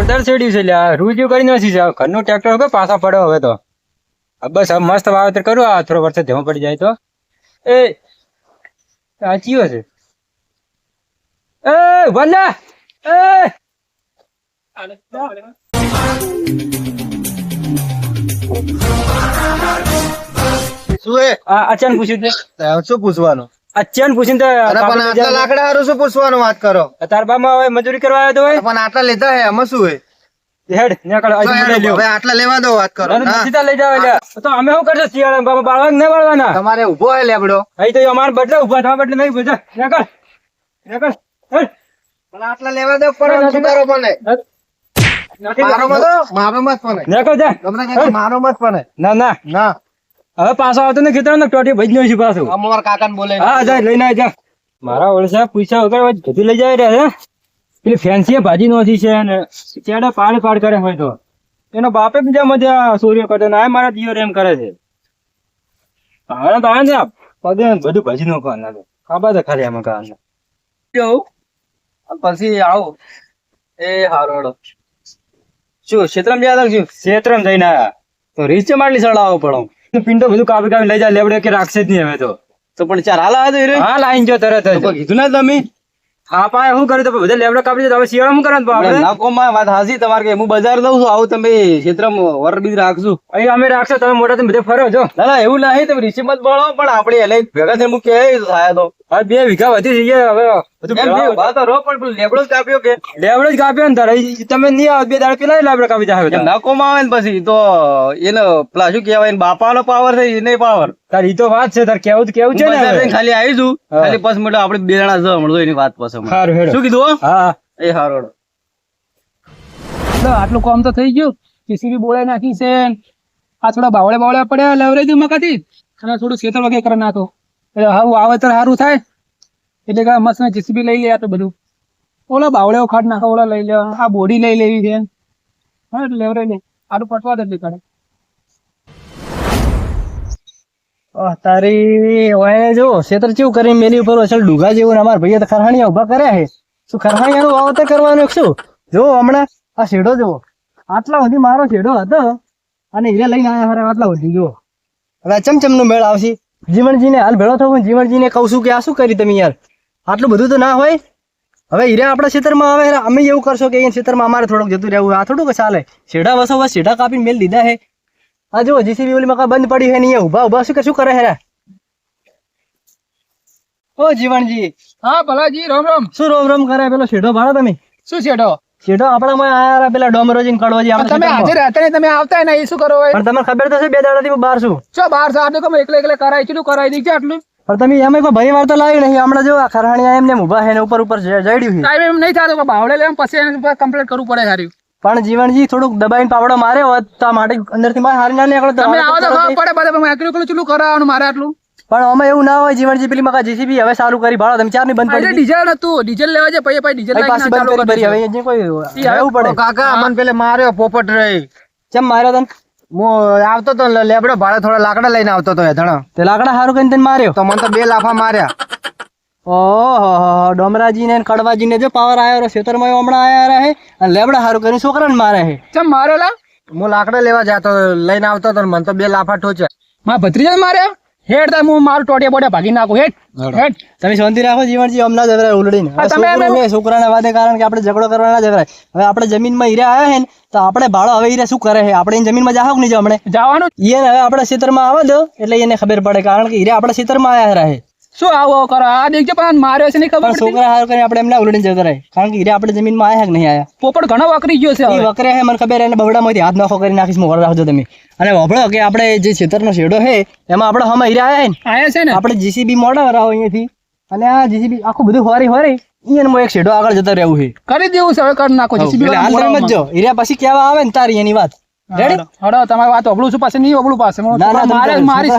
જોરદાર શેડ્યું છે લ્યા. રૂ કરી નથી ઘરનું ટ્રેક્ટર હવે પાછા પડો હવે તો. બસ હવે મસ્ત વાવેતર કરું. આ થોડો વરસાદ ધીમો પડી જાય તો. એ સાચી ચિયો છે. એ ભલ્યા એ! શું એ? આ અચાન પૂછ્યું છે. શું પૂછવાનું? અચાન પૂછીને અરે પણ આટલા લાકડા હારું શું પૂછવાનું વાત કરો? તાર બામાં હવે મજૂરી કરવા આવ્યો તો હોય? પણ આટલા લીધા હે એમાં શું હે? હેડ નીકળ હવે આટલા લેવા દો વાત કરો. સીધા લઈ જાવ લ્યા તો અમે શું કરશું? શિયાળા બાબા બાળવા નહીં બાળવાના? તમારે ઊભો હે લેબડો. અહીં તો અમારે બદલે ઊભા થવા બદલે નહીં બજા નીકળ નીકળ. પણ આટલા લેવા દો પણ શું કરો મને મારો મત મારો મત પણ નીકળ જા. તમને કહે મારો મત પણ ના ના. ના. હવે પાછો આવતો ને ખેતર ટોટી ભજ નો છે પાછું. અમાર કાકાને બોલે હા જા લઈને જા. મારા ઓળસા પૈસા વગર વાત લઈ જાય રહ્યા છે. પેલી ફેન્સી ભાજી નોધી છે ને ચેડા પાડ પાડ કરે હોય તો. એનો બાપે બીજા મજા સૂર્ય કરતો ને આ મારા દિયો એમ કરે છે. હવે તો આવે ને પગે બધું ભજી નો ખાવા લાગે ખાબા તો ખાલી આમાં ખાવા પછી આવું. એ હારોડો શું ક્ષેત્રમ જ્યાં છું ક્ષેત્રમ જઈને આવ્યા તો રીચે માટલી ચડાવવો પડો. પિંડો બધું કાપી કાપી લઈ જાય લેવડે કે રાખશે જ નહીં હવે તો. તો પણ ચાર હાલ આવે તો હા લાઈન જો તરત જ. કીધું ના તમે? હા પાય શું કર્યું? તો બધા લેવડે કાપી દીધા. હવે શિયાળો શું કરવાનું આપણે? નાકોમાં વાત હાસી તમારે કે હું બજાર દઉં છું આવું તમે ક્ષેત્રમાં બી રાખશું અહીં અમે રાખશો તમે મોટા તમે બધે ફરો છો ના ના એવું નહીં તમે રિસીમત બોલો પણ આપણે એટલે ભેગા થઈને હું કે થાય તો. હવે બે વીઘા વધી જઈએ હવે. બધું પણ લેબડો જ કાપ્યો કે? લેબડો જ કાપ્યો ને તારે. તમે નહીં આવો બે દાડ પેલા લેબડો કાપી જાવ નાકોમાં આવે ને પછી તો એનો પેલા શું કહેવાય એને બાપાનો પાવર છે એને પાવર તાર ઈ તો વાત છે તાર કેવું કેવું છે ને ખાલી આવીશું છું. ખાલી પછી મોટો આપણે બે જણા જવા મળતો એની વાત પછી. હેડો. શું કીધું હા? એ હારો આટલું કામ તો થઈ ગયું. જેસીબી બોલાઈ નાખી છે આ થોડા બાવળે બાવળે પડ્યા લવરાઈ દઉં મકાથી. અને થોડું ખેતર વગેરે કરી નાખો. એટલે હારું વાવેતર સારું થાય. એટલે કે મસ્ત જીસીબી લઈ લે તો બધું. ઓલા બાવળે ખાટ નાખો, ઓલા લઈ લેવા આ બોડી લઈ લેવી છે. હા, એટલે લેવરે લે. આડું પટવા દે કરે તારી ઓય જો, શેતર ચેવું કરી? મેલી ઉપર અસલ ડુગા જેવું ને અમારા ભાઈએ તો ખરહાણિયા ઊભા કર્યા છે. શું ખરહાણિયાનું વાવતર કરવાનું શું? જો, હમણાં આ શેડો જુઓ. આટલા સુધી મારો શેડો હતો. અને એ લઈને આવ્યા આટલા સુધી, જુઓ. હવે ચમચમ નો મેળ આવશે. જીવણજીને હાલ ભેળો થવું જીવણજીને કહું છું કે આ શું કરી તમે યાર? આટલું બધું તો ના હોય. હવે હીરા આપણા ક્ષેત્રમાં આવે અમે એવું કરશો કે અહીંયા ક્ષેત્રમાં અમારે થોડુંક જતું રહેવું આ થોડુંક ચાલે. છેડા વસો બસ છેડા કાપીને મેલ દીધા હે આ જો જીસીબી ઓલી મકા બંધ પડી હે ને અહીંયા ઊભા ઊભા શું કે શું કરે હેરા? ઓ જીવણજી હા ભલાજી રોમ રામ શું રોમ રોમ કરે? પેલો છેડો ભાડો તમે? શું છેડો શેઢો આપણામાં આયા પેલા ડોમરોજી કડવાજી આપણા તમે હાજર હતા ને તમે આવતા ને એ શું કરો પણ તમને ખબર તો છે બે દાડાથી હું બહાર છું. ચો બાર છો આટલું કમ એકલે એકલે કરાય કેટલું કરાય દીધી આટલું? પણ તમે એમ કોઈ ભરી વાર તો લાવી નહીં હમણાં જો આ ખરહાણિયા એમને છે ને ઉપર ઉપર જડ્યું છે. ટાઈમ એમ નહીં થતો બાવળે લેવા પછી એને કમ્પ્લીટ કરવું પડે સારું પણ જીવણજી થોડુંક દબાઈને પાવડો માર્યો હોત તો માટે અંદરથી મારે હારી ના નીકળે તમે આવો તો તો ખબર પડે બધા એકલું એકલું ચેટલું કરાવવાનું મારે આટલું? પણ અમે એવું ના હોય જીવણજી પેલી મકા જીસીબી હવે સારું કરી ભાડો તમે ચારની બંધ કરી ડીઝલ હતું ડીઝલ લેવા છે પછી પછી ડીઝલ પાછી બંધ કરી હવે હજી કોઈ આવું પડે. કાકા મને પેલે માર્યો પોપટ રહી ચમ માર્યો તને? હું આવતો તો લેબડો ભાડે થોડા લાકડા લઈને આવતો તો હેઠળ તે લાકડા સારું કરીને તને માર્યો? તો મને તો બે લાફા માર્યા. ઓહો ડોમરાજી ને કડવાજી ને જો પાવર આવ્યો રહ્યો ખેતરમાં હમણાં આયા રહે. અને લેબડા સારું કરીને છોકરાને મારે છે. ચમ મારેલા હું લાકડા લેવા જતો લઈને આવતો તો મને તો બે લાફા ઠોચ્યા. મા ભત્રીજા માર્યા? હેડ તમે હું મારું ટોટિયા બોટિયા ભાગી નાખું. હેડ હેડ. તમે શાંતિ રાખો જીવનજી હમણાં જ જવરાય ઉલડીને. તમે છોકરાના વાદે કારણ કે આપણે ઝઘડો કરવાના જવરાય હવે આપણે જમીનમાં હીરા આવ્યા હે ને તો આપણે ભાડો હવે હીરા શું કરે છે આપણે એની જમીનમાં જાહો નહીં જો હમણે? જવાનું એને હવે ક્ષેત્ર ક્ષેત્રમાં આવવા દો એટલે એને ખબર પડે. કારણ કે હીરા આપણા ક્ષેત્રમાં આવ્યા રહે શું આવો કરો? આ દેખજો પણ માર્યો છે નહીં ખબર છોકરા હારું કરીને આપણે એમને ઉલડીને જતા રહે. કારણ કે હીરા આપણે જમીનમાં આવ્યા કે નહીં પોપટ ઘણો વકરી ગયો છે એ વકરે મને ખબર એને બગડામાંથી હાથ નોખો કરી નાખીશ મોર રાખજો તમે. અને વભળો કે આપણે જે ખેતરનો શેડો છે એમાં આપણે હમ હીરા ને. આયા છે ને? આપણે જીસીબી મોડા વરાવો અહીંયાથી. અને આ જીસીબી આખું બધું હોરી હોરી અહીંયા એક શેડો આગળ જતો રહેવું છે કરી દેવું છે હવે કરી નાખો એટલે હાલ વાળા જો હીરા પછી કેવા આવે ને તારી એની વાત. રેડી હડો, હડો તમારી વાત અબળું છું પાસે નહીં અબળું પાસે મારે મારી?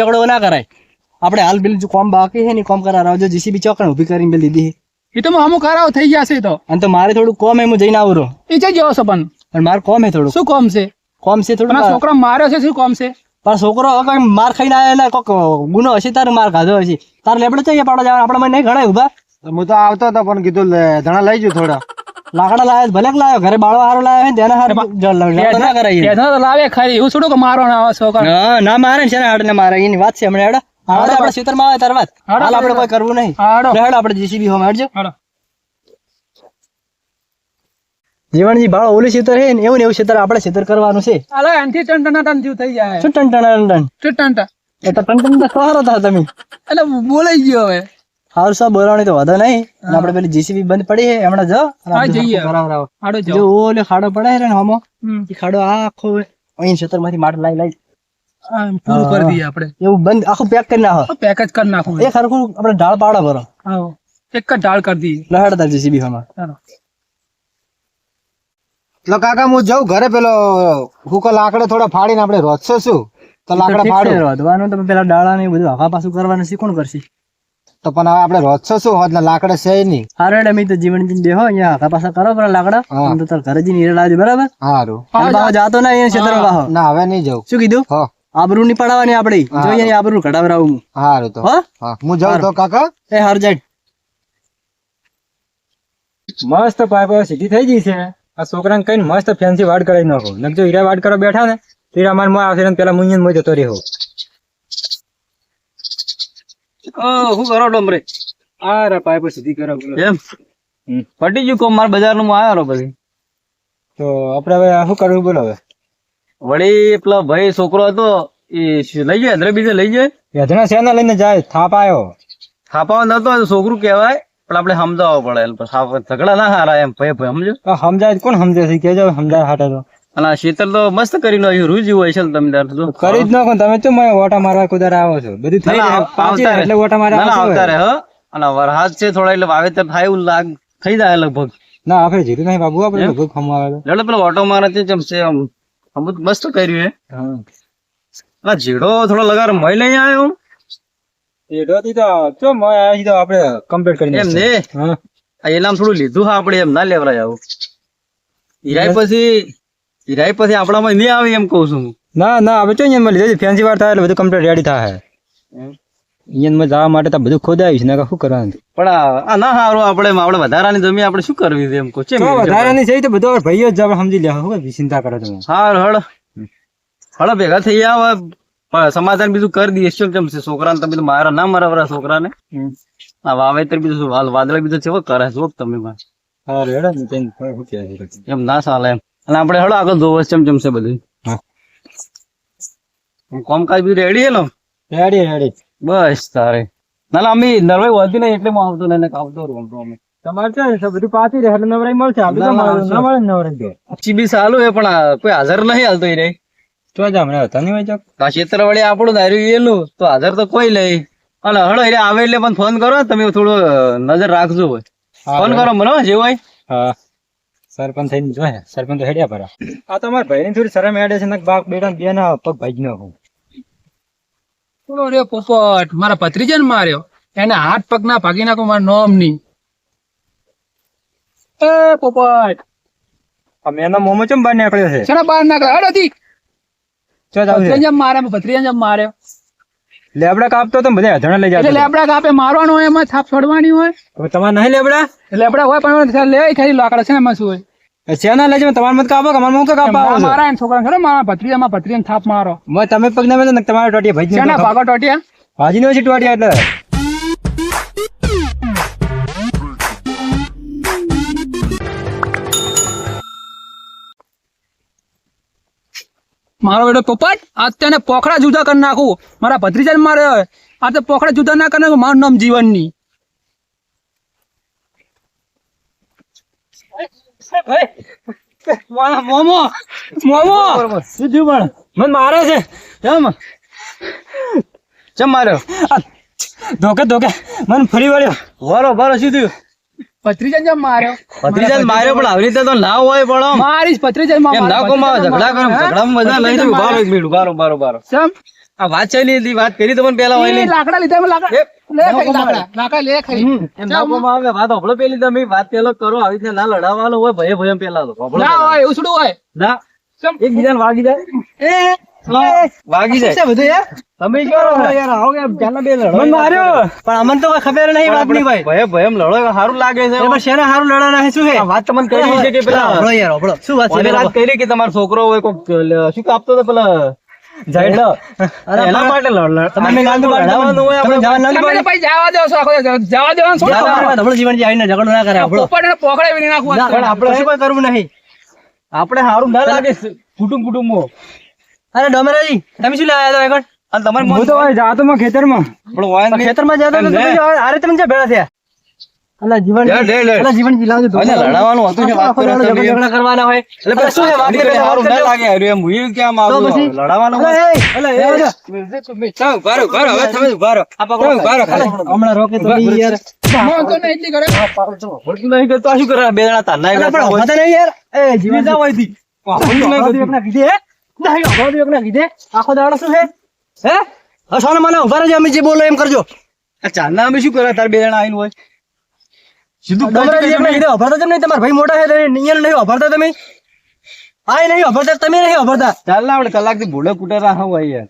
ઝઘડો ના કરાય. આપણે હાલ પેલું જો કોમ બાકી છે ને કોમ કરાવજો જીસીબી ચોકણ ઊભી કરીને પેલી દીધી એ તો અમુક કરાવ થઈ ગયા છે તો. અને તો મારે થોડું કોમ એમ જઈને આવું રહો. એ જઈ જેવો છે પણ. પણ મારે કોમ હે થોડું. શું કોમ છે? કોમ છે થોડું છોકરો માર્યો છે શું કોમ છે? પણ છોકરો કઈ માર ખાઈને આવ્યો ને કોક ગુનો હશે તારે માર ખાધો હશે. તારે લેબડે ચાહીએ પાડો જવા આપણા મને નહીં ગણાય ઊભા હું તો આવતો હતો પણ કીધું ધણા લઈ જુ થોડા. લાકડા લાવ્યા ભલે લાવ્યો. ઘરે બાળવા હારો લાવ્યો તેના હારું ના કરાય તો લાવે ખરી. હું છોડું કે મારો ના આવે છોકરા. ના ના મારે ને છે ને હાડને મારે? એની વાત છે હમણાં હેડો. આપણે ખેતરમાં આવે તાર વાત હાલ આપણે કોઈ કરવું નહીં. હાડો. હેડો આપણે જીસીબી હોમ હેડજો. હાડો. જીવનજી બાળો ઓલું ખેતર છે ને એવું ને એવું ખેતર આપણે ખેતર કરવાનું છે. અલા એનથી ટન ટન ટન જેવું થઈ જાય. શું ટન ટન ટન શું ટન ટન. એ તો ટન ટન તો સવારો હતા તમે. એટલે બોલાઈ ગયો હવે. હાલ સાહેબ બોલાવણી તો વધો નહીં. આપણે પેલી જીસીબી બંધ પડી છે હમણાં જો હા, જઈએ. હાડો જો ઓલે ખાડો પડે ને હમો. ખાડો આખો અહીં ખેતરમાંથી માટ લાઈ લાઈ પૂરું કરી દઈએ આપણે. એવું બંધ આખું પેક કરી નાખો. પેક જ કરી નાખો. એ ખરખું આપણે ઢાળ પાડો ભરો. આવો એક જ ઢાળ કરી દઈએ. લહેડતા જીસીબી હમણાં એટલે કાકા હું જઉં ઘરે પેલો હુકો લાકડો થોડા ફાડીને આપણે રોજશો શું? તો લાકડા ફાડો. વધવાનું તમે પેલા ડાળા ને બધું હવા પાછું કરવાનું કોણ કરશે? તો પણ હવે આપણે રોજશો શું? હોત ને લાકડે છે નહીં. હારે અમે તો જીવન જીન દેહો અહીંયા હાકા પાસા કરો પણ લાકડા. હા. આમ તો તાર ઘરે જઈને હીરા લાવજો બરાબર? હારું. અને જાતો ના અહીંયા ક્ષેત્ર ના હવે નહીં જાઉં. શું કીધું? હો. આબરૂ ની પડાવવાની આપડે. જોઈએ આબરૂ કઢાવરાવું હું. હારું તો. હા? હું જાઉં તો કાકા? એ હાર જાય મસ્ત પાઇપ સીધી થઈ ગઈ છે. આ છોકરાને કઈ મસ્ત ફેન્સી વાડ કરાવી નાખો. નક જો હીરા વાડ કરવા બેઠા ને હીરા મારમાં આવશે ને પેલા મુંજન મો જતો રહ્યો. હું કરો ડોમરે? આ રે પાઇપ સીધી કરો એમ. પટી ગયું કોમ માર બજારનું આવ્યો પછી. તો આપડે હવે આ શું કરવું બોલો હવે? વળી પેલો ભાઈ છોકરો હતો એ લઈ જાય હદરે બીજે લઈ જાય? યજના શેના લઈને જાય? થાપાયો થાપાવો નતો છોકરું કહેવાય પણ આપણે સમજાવવો પડે ઝઘડા ના હારા એમ ભાઈ ભાઈ સમજો? સમજાય કોણ સમજે છે? કેજો સમજાય હાટે તો. અને શીતલ તો મસ્ત કરી નાખ્યું રૂજી હોય છે તમે તાર તો. કરી જ નાખો તમે ચમ મને ઓટા મારવા કુદર આવો છો? બધું થઈ જાય આવતા એટલે ઓટા મારવા આવતા રહે હો. અને વરસાદ છે થોડા એટલે વાવેતર થાય એવું લાગ થઈ જાય લગભગ. ના આપણે જીતું નહીં બાબુ આપણે લગભગ ખમવા આવે એટલે પેલો ઓટો મારે છે જેમ છે આમ મસ્ત કર્યું હે. હા. આ જીડો થોડો લગાર મય લઈ આવ્યો જીડો થી તો ચો મય આવી તો આપણે કમ્પ્લીટ કરીને એમ. ને? હા. આ એલામ થોડું લીધું હા આપણે એમ ના લેવરાય આવું. ઈરાય પછી ઈરાઈ પછી આપણામાં નહીં આવે એમ કઉ છું ના ના હવે ચો એમ લીધે ફેન્સી વાર થાય એટલે બધું કમ્પ્લીટ રેડી થાય. અહીંયા જવા માટે તો બધું ખોદાયું છે ને શું કરવાનું? પણ આ ના સારું આપણે આપણે વધારાની જમીન આપણે શું કરવી છે એમ કહો? છે વધારાની છે તો બધો ભાઈઓ જ સમજી લે શું ચિંતા કરો તમે. હારું હળ. હળ ભેગા થઈ આવો સમાધાન બીજું કરી દઈએ. શું કેમ છે? છોકરાને તમે મારા ના મારા વાળા છોકરાને આ વાવેતર બીજું વાદળા બીજું છે કરે છો તમે. હા એમ ના ચાલે એમ. અને આપણે હળો આગળ જોવો ચમ ચમ બધું? હા. કોમકાજ be ready hello ready ready બસ તારે. ના ના અમે નરવાઈ વધતી નહીં એટલે હું આવતો નહીં આવતો રહું આમ અમે. તમારે છે બધું પાછી રહે એટલે નવરાઈ મળશે. આપણે તો મળે- નવરાઈ પછી બી સારું હે પણ કોઈ હાજર નહીં હાલતો એ તો જ હમણાં હતા નહીં ભાઈ ચોક. આ ક્ષેત્ર વળી આપણું ધાર્યું એનું તો હાજર તો કોઈ નહીં. અને હળો એટલે આવે એટલે પણ ફોન કરો તમે થોડો નજર રાખજો હોય ફોન કરો મને જેવું જે હોય. હા. સરપંચ થઈને જોઈએ સરપંચ તો હેડ્યા પર. આ તમારા ભાઈ ની થોડી શરમ હેડે છે બાપ બેટા ને બે ના પગ ભાઈ ના હું બોલો રે પોપટ મારા ભત્રીજાને માર્યો. એને હાથ પગ ના ભાગી નાખો મારા નોમની એ પોપટ. અમે એના મોમો ચમ બહાર નીકળ્યો છે? શેના બહાર નાખે હડો દી ચો જાવ ભત્રીજા મારે ભત્રીજા માર્યો. લેબડા કાપતો તો બધા હજણા લઈ જાય લેબડા કાપે મારવાનો હોય એમાં થાપ છોડવાની હોય. તમારે નહીં લેબડા? લેબડા હોય પણ લે ખાલી લાકડા છે ને એમાં શું હોય? શેના લેજો તમારે મત કાપો અમારે કાપો? મારા મારા છોકરા ખરો મારા ભત્રીજામાં ભત્રીજાને થાપ મારો. મે તમે પગ ના ને તમારે ટોટિયા ભાઈ શેના ભાગો ટોટિયા ભાજી નો છે ટોટિયા એટલે. મારો બેટો પોપટ આજ તેને પોખડા જુદા કરી નાખું. મારા ભત્રીજાને મારે આ તો પોખડા જુદા ના કરી નાખું મારું નામ જીવનની. મોમો મોમો. સીધું પણ. મને મારે છે. કેમ ચમ માર્યો? ધોકે ધોકે. મને ફરી વળ્યો. વારો વારો સીધું. પત્રીજન જેમ માર્યો. પત્રીજન માર્યો પણ આવી રીતે તો ના હોય પણ મારી પત્રીજન એમ ના કોમાં ઝઘડા કરો ઝઘડામાં મજા લઈ જવું બારો એક મિનિટ બારો બારો બારો કેમ આ વાત છે ની વાત કરી તો પણ પેલા હોય લાકડા લીધા એમાં લાકડા. લે ખાઈ લાકડા. લાકડા લે ખાઈ. એમ ના કોમાં આવે વાત હોભળો પેલી તમે વાત પેલો કરો આવી રીતે ના લડાવવાનો હોય ભય ભય પેલા તો ના હોય એવું થોડું હોય. ના. એકબીજાને વાગી જાય. એ વાગી જાય. બધું યાર તમે ક્યાં યાર આવો કે પેલા બે લડો. માર્યો. પણ અમને તો ખબર નહીં વાતની ભાઈ ભય ભયમ લડો સારું લાગે છે. પણ શેના સારું લડવાના છે શું છે? વાત તમને કહી છે કે પેલા. યાર શું વાત છે વાત કરી કે તમારો છોકરો હોય કોક શું કાપતો તો પેલા? જાયડો. એના માટે લડ- લડ- તમે નામ તો હોય આપણે જવા તમે તો ભાઈ જવા દો છો આખો જવા જીવન આવીને ઝઘડો ના કરે આપણો. પોપટને પોકળે બી નાખવું પણ આપણે શું કોઈ કરવું નહીં. આપણે સારું ના લાગે. કુટુંબ કુટુંબ. અરે ડોમરાજી તમે શું લાવ્યા હતા આગળ? અને તમારે હું તો જાતો માં ખેતરમાં. નહીં. ખેતરમાં જતા તમે જો આરે તમે ભેળા થયા? અલા જીવન લે, લે, લે. અલા જીવન જીલાવજો અને લડાવવાનું હતું છે, વાત કરો તમે. ઝઘડા ઝઘડા કરવાના હોય એટલે અલા શું વાત કરે સારું ના લાગે હારું એમ હું કેમ તો આવું પછી? લડાવવાનું અલા, હોય. એ, અલા, એ, અલા. આ પકડો. અલા, હમણાં રોકે તો યાર મોં તો નહીં એટલી કરે. ભડકું નહીં કરતો, શું કરે? બે જણા પણ નહીં યાર એ જીવન નહીં એકના કીધે નહીં એકના કીધે આખો દાડો શું છે હે હસવાનો મને ઊભા રહેજો અમે જે બોલો એમ કરજો આ ચાંદના અમે શું કરે તાર બે જણા આવીને હોય સીધું ડમરાજી એકના કીધે ઊભા કેમ નહીં? તમારા ભાઈ મોટા છે તો નહીં ઉભારતા તમે. આ નહીં ઉભારતા તમે નહીં ઉભારતા ચાલ ના આપણે કલાકથી ભૂલે કુટર રાખવું હોય યાર.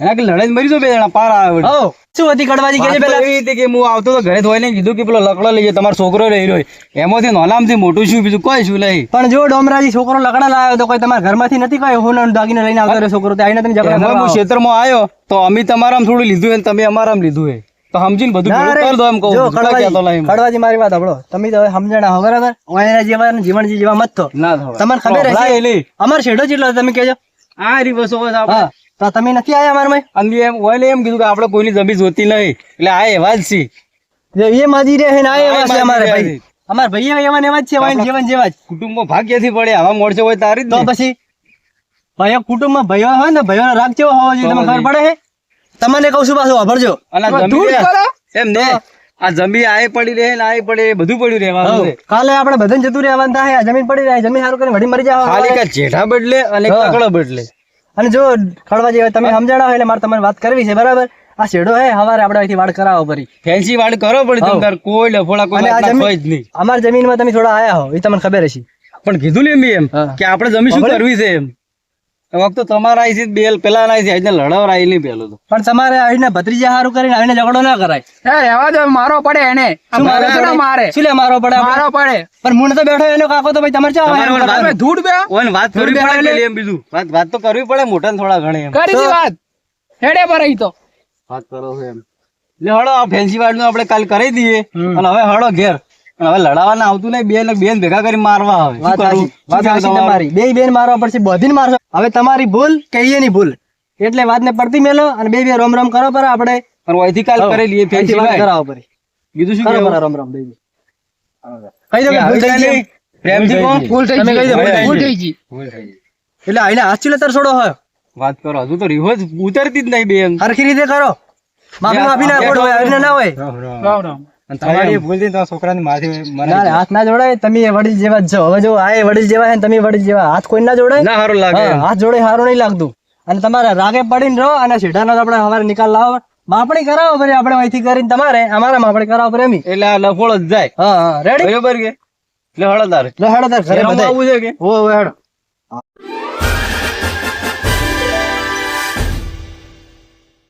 એના કે લડાઈ મરી જો બે જણા પાર આવે હો શું હતી કડવાજી કે પેલા? એવી હતી કે હું આવતો તો ઘરે ધોઈને કીધું કે પેલો લકડો લઈ જાય તમારો છોકરો રહી રહ્યો એમાંથી નોનામથી મોટું શું બીજું કોઈ શું નહીં. પણ જો ડોમરાજી છોકરો લકડા લાવ્યો તો કોઈ તમારા ઘરમાંથી નથી કયો હોનો દાગીને લઈને આવતો રહ્યો છોકરો? તો આઈને તમે કરવા હું ક્ષેત્રમાં આવ્યો તો અમે તમારા થોડું લીધું હોય તમે અમારામ લીધું હોય. તો સમજીને બધું ભેગું દો એમ કહું. કડવાજી મારી વાત આપડો તમે તો સમજણા હો બરાબર? એના જેવા જીવનજી જેવા મત થો. ના. તમને ખબર હશે? અમાર શેડો જેટલો તમે કહેજો. આ દિવસો હોય આપણે. તો તમે નથી આયા અમારમાં અને એમ હોય એમ કીધું કે આપણે કોઈની જમી જોતી નહીં. એટલે આ એવા જ છે. જે એ માજી રહે ને આ એવા છે અમારે ભાઈ. અમાર ભાઈ એવા ને એવા જ છે વાઈન જીવન જેવા જ. કુટુંબમાં ભાગ્યથી પડે આવા મોરચો હોય તારી તો. પછી ભાઈઓ કુટુંબમાં ભાઈઓ હોય ને ભાઈઓનો રાગ કેવો હોવો જોઈએ તમને ખબર પડે છે? તમને કહું છું પાછું વાપરજો. એમ ને? આ જમી આય પડી રહે ને આય પડે બધું પડ્યું રહેવાનું કાલે આપણે બધાને જતું રહેવાનું થાય આ જમીન પડી રહે જમીન સારું કરીને વળી મરી જાવ ખાલી કા જેઠા બદલે અને કકડો બદલે. અને જો ખડવા જેવા તમે સમજાડો એટલે મારે તમને વાત કરવી છે બરાબર? આ શેડો હે હવારે આપણે અહીંથી વાડ કરાવો પરી ફેન્સી વાડ કરો પડે તમને તાર કોઈ લફોડા કોઈ જમીન- હોય જ નહીં. અમાર જમીનમાં તમે થોડા આયા હો એ તમને ખબર હશે. પણ કીધું ને એમ એમ કે આપણે જમીન શું કરવી છે એમ. વખત તમારે આવી છે બેલ પેલા આવી છે આજે લડાવર નહીં પેલો તો. પણ તમારે આવીને ભત્રીજા હારું કરીને આવીને ઝઘડો ના કરાય. એ રહેવા દો મારો પડે એને. મારે મારે થોડા મારે. શું લે મારો પડે મારો પડે. પણ મૂળ તો બેઠો એનો કાકો તો ભાઈ તમારે ચા ધૂળ બે ઓન વાત થોડું કરવી પડે એમ બીજું. વાત વાત તો કરવી પડે મોટા ને થોડા ઘણે એમ. કરી દી વાત. હેડે પર તો. વાત કરો એમ. લે હળો આ ફેન્સી વાડનું આપણે કાલ કરી દઈએ. અને હવે હળો ઘેર. હવે લડાવાના આવતું નહીં બેન બેન ભેગા કરી મારવા આવે. વાત સાચી. વાત તમારું? બે બેન મારવા પડશે બધીને મારશો. હવે તમારી ભૂલ કે એની ભૂલ. એટલે વાતને પડતી મેલો અને બે બે રોમ રોમ કરો પર આપણે. પણ અહીંથી કાલ કરી. લઈએ ફેન્સી વાત કરાવો પરી. બીજું શું કરો? રોમ રોમ બે બે કહી દો કે કે ભૂલ થઈ ગઈ. પ્રેમજી પ્રેમથી ભૂલ થઈ ગઈ. કહી દો, ગઈ ભૂલ ભૂલ થઈ થઈ ગઈ. એટલે આઈને હાથ ચીલે તાર છોડો હોય વાત કરો હજુ તો રિહોજ ઉતરતી જ નહીં બેન. હરખી રીતે કરો. માફી માફી ના હોય ના હોય. રામ રામ. અને તમારી ભૂલ થઈ તો આ છોકરાની માથે મને ના હાથ ના જોડાય તમે વડીલ જેવા જ છો. હવે જો આ વડીલ જેવા છે તમે વડીલ જેવા હાથ કોઈ ના જોડાય? ના સારું લાગે હાથ જોડે સારું નહીં લાગતું. અને તમારે રાગે પડીને રહો અને સીધાનો આપણે સવારે નિકાલ લાવો. માપણી કરાવો પછી આપણે અહીંથી કરીને તમારે અમારા માપણી કરાવો પર એમી એટલે આ લફોળ જ જાય. હા હા રેડી બરોબર કે? એટલે હળો તારે લો ઘરે બધા આવું છે કે? હો હેડો.